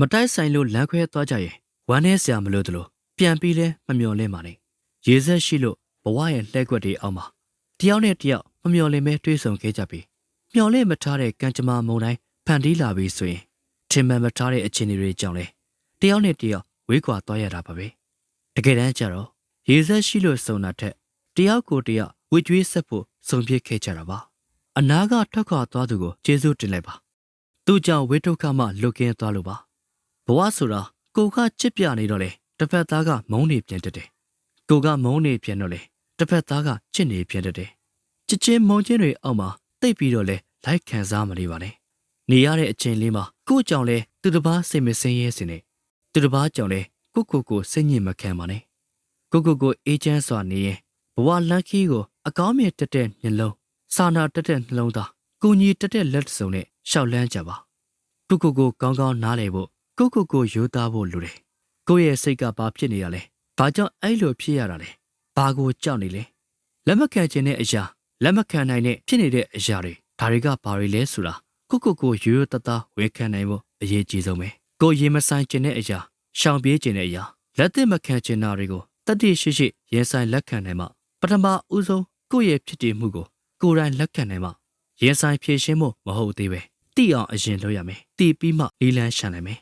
မတိုက်ဆိုင်လို့လမ်းခွဲသွားကြရင်ဝမ်းနဲ့ဆရာမလို့တလို့ပြန်ပြီးလဲမမျော်လင့်ပါနဲ့ရေဆက်ရှိလို့ဘဝရဲ့လှဲကွက်တွေအောက်မှာတယောက်နဲ့တယောက်မမျော်လင့်မဲတွေးဆုံခဲ့ကြပြီမျော်လင့်မထားတဲ့ကံကြမ္မာမုံတိုင်းဖန်တီးလာပြီဆိုရင်ထင်မှန်မထားတဲ့အခြေအနေတွေကြောင့်လဲတယောက်နဲ့တယောက်ဝေးကွာသွားရတာပါပဲတကယ်တမ်းကျတော့ရေဆက်ရှိလို့စုံတာထက်တယောက်ကိုတယောက်ဝေကျွေးဆက်ဖို့စုံပြစ်ခဲ့ကြတာပါအနာကထွက်ခွာသွားသူကိုကျေးဇူးတင်လိုက်ပါသူကြောင့်ဝေဒုက္ခမှလွတ်ကင်းသွားလို့ပါ ဘဝဆိုတာကိုကချစ်ပြနေတော့လေတစ်ဖက်သားကမုန်းနေပြန်တတ်တယ်။ကိုကမုန်းနေပြန်တော့လေတစ်ဖက်သားကချစ်နေပြန်တတ်တယ်။ချစ်ချင်းမုန်းချင်းတွေအောက်မှာတိတ်ပြီးတော့လေလိုက်ခံစားမနေပါနဲ့။နေရတဲ့အချိန်လေးမှာကို့ကြောင့်လေသူတစ်ပါးစိတ်မစင်းရဲစင်နဲ့သူတစ်ပါးကြောင့်လေကိုကိုကိုစိတ်ညစ်မခံပါနဲ့။ကိုကိုကိုအေးချမ်းစွာနေရင်ဘဝလန့်ခီးကိုအကောင်းမြတ်တက်တဲ့မျက်လုံးစာနာတက်တဲ့နှလုံးသားကိုကြီးတက်တဲ့လက်စုံနဲ့ရှောက်လန်းကြပါ။ကိုကိုကိုကောင်းကောင်းနားလည်ဖို့ ကိုကိုကိုယူသားဖို့လိုတယ်။ကိုယ့်ရဲ့စိတ်ကဘာဖြစ်နေရလဲ။ဘာကြောင့်အဲ့လိုဖြစ်ရတာလဲ။ဘာကိုကြောက်နေလဲ။လက်မခံခြင်းတဲ့အရာလက်မခံနိုင်တဲ့ဖြစ်နေတဲ့အရာတွေဒါတွေကဘာတွေလဲဆိုတာကိုကိုကိုယူယူတသားဝေခံနိုင်ဖို့အရေးကြီးဆုံးပဲ။ကိုရေမဆိုင်ခြင်းတဲ့အရာရှောင်ပြေးခြင်းတဲ့အရာလက်သင့်မခံခြင်းနာတွေကိုတတိရှိရှိရင်ဆိုင်လက်ခံနိုင်မှပထမဦးဆုံးကိုယ့်ရဲ့ဖြစ်တည်မှုကိုကိုယ်တိုင်လက်ခံနိုင်မှရင်ဆိုင်ဖြည့်ရှင်းဖို့မဟုတ်သေးပဲ။တိအောင်အရင်လုပ်ရမယ်။တိပြီးမှလီလန်းရှာနိုင်မယ်